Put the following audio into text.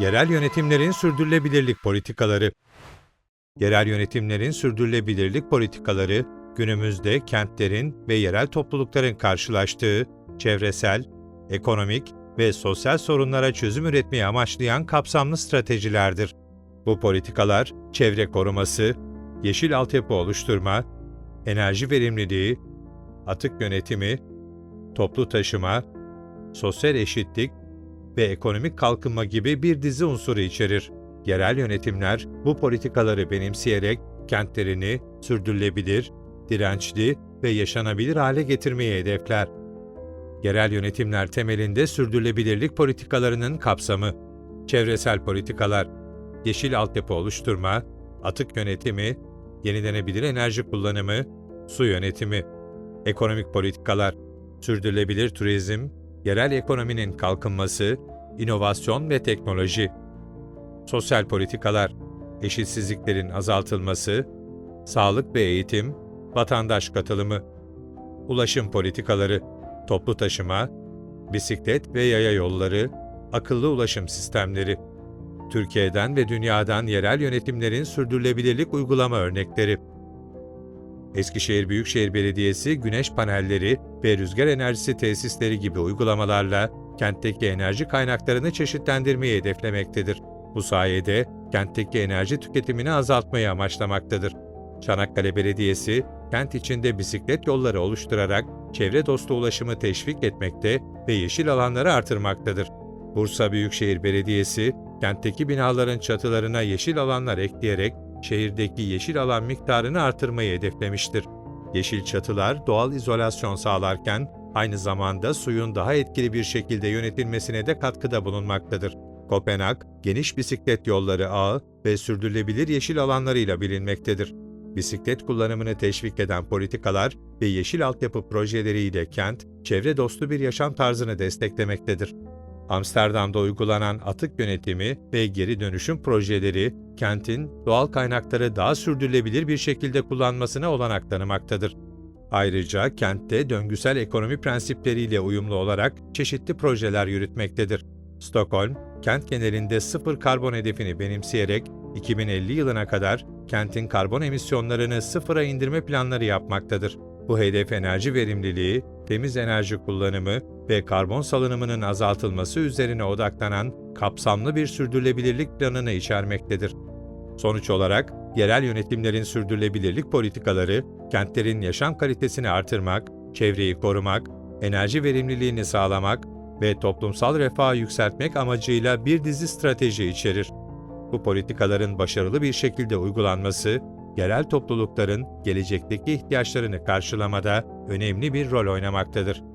Yerel yönetimlerin sürdürülebilirlik politikaları. Yerel yönetimlerin sürdürülebilirlik politikaları günümüzde kentlerin ve yerel toplulukların karşılaştığı çevresel, ekonomik ve sosyal sorunlara çözüm üretmeyi amaçlayan kapsamlı stratejilerdir. Bu politikalar çevre koruması, yeşil altyapı oluşturma, enerji verimliliği, atık yönetimi, toplu taşıma, sosyal eşitlik ve ekonomik kalkınma gibi bir dizi unsuru içerir. Yerel yönetimler bu politikaları benimseyerek kentlerini sürdürülebilir, dirençli ve yaşanabilir hale getirmeyi hedefler. Yerel yönetimler temelinde sürdürülebilirlik politikalarının kapsamı, çevresel politikalar, yeşil altyapı oluşturma, atık yönetimi, yenilenebilir enerji kullanımı, su yönetimi, ekonomik politikalar, sürdürülebilir turizm, yerel ekonominin kalkınması, inovasyon ve teknoloji, sosyal politikalar, eşitsizliklerin azaltılması, sağlık ve eğitim, vatandaş katılımı, ulaşım politikaları, toplu taşıma, bisiklet ve yaya yolları, akıllı ulaşım sistemleri, Türkiye'den ve dünyadan yerel yönetimlerin sürdürülebilirlik uygulama örnekleri. Eskişehir Büyükşehir Belediyesi güneş panelleri ve rüzgar enerjisi tesisleri gibi uygulamalarla kentteki enerji kaynaklarını çeşitlendirmeyi hedeflemektedir. Bu sayede kentteki enerji tüketimini azaltmayı amaçlamaktadır. Çanakkale Belediyesi, kent içinde bisiklet yolları oluşturarak çevre dostu ulaşımı teşvik etmekte ve yeşil alanları artırmaktadır. Bursa Büyükşehir Belediyesi, kentteki binaların çatılarına yeşil alanlar ekleyerek şehirdeki yeşil alan miktarını artırmayı hedeflemiştir. Yeşil çatılar doğal izolasyon sağlarken aynı zamanda suyun daha etkili bir şekilde yönetilmesine de katkıda bulunmaktadır. Kopenhag, geniş bisiklet yolları ağı ve sürdürülebilir yeşil alanlarıyla bilinmektedir. Bisiklet kullanımını teşvik eden politikalar ve yeşil altyapı projeleriyle kent, çevre dostu bir yaşam tarzını desteklemektedir. Amsterdam'da uygulanan atık yönetimi ve geri dönüşüm projeleri, kentin doğal kaynakları daha sürdürülebilir bir şekilde kullanmasına olanak tanımaktadır. Ayrıca kentte döngüsel ekonomi prensipleriyle uyumlu olarak çeşitli projeler yürütmektedir. Stockholm, kent genelinde sıfır karbon hedefini benimseyerek 2050 yılına kadar kentin karbon emisyonlarını sıfıra indirme planları yapmaktadır. Bu hedef enerji verimliliği, temiz enerji kullanımı ve karbon salınımının azaltılması üzerine odaklanan kapsamlı bir sürdürülebilirlik planını içermektedir. Sonuç olarak, yerel yönetimlerin sürdürülebilirlik politikaları, kentlerin yaşam kalitesini artırmak, çevreyi korumak, enerji verimliliğini sağlamak ve toplumsal refahı yükseltmek amacıyla bir dizi strateji içerir. Bu politikaların başarılı bir şekilde uygulanması, yerel toplulukların gelecekteki ihtiyaçlarını karşılamada önemli bir rol oynamaktadır.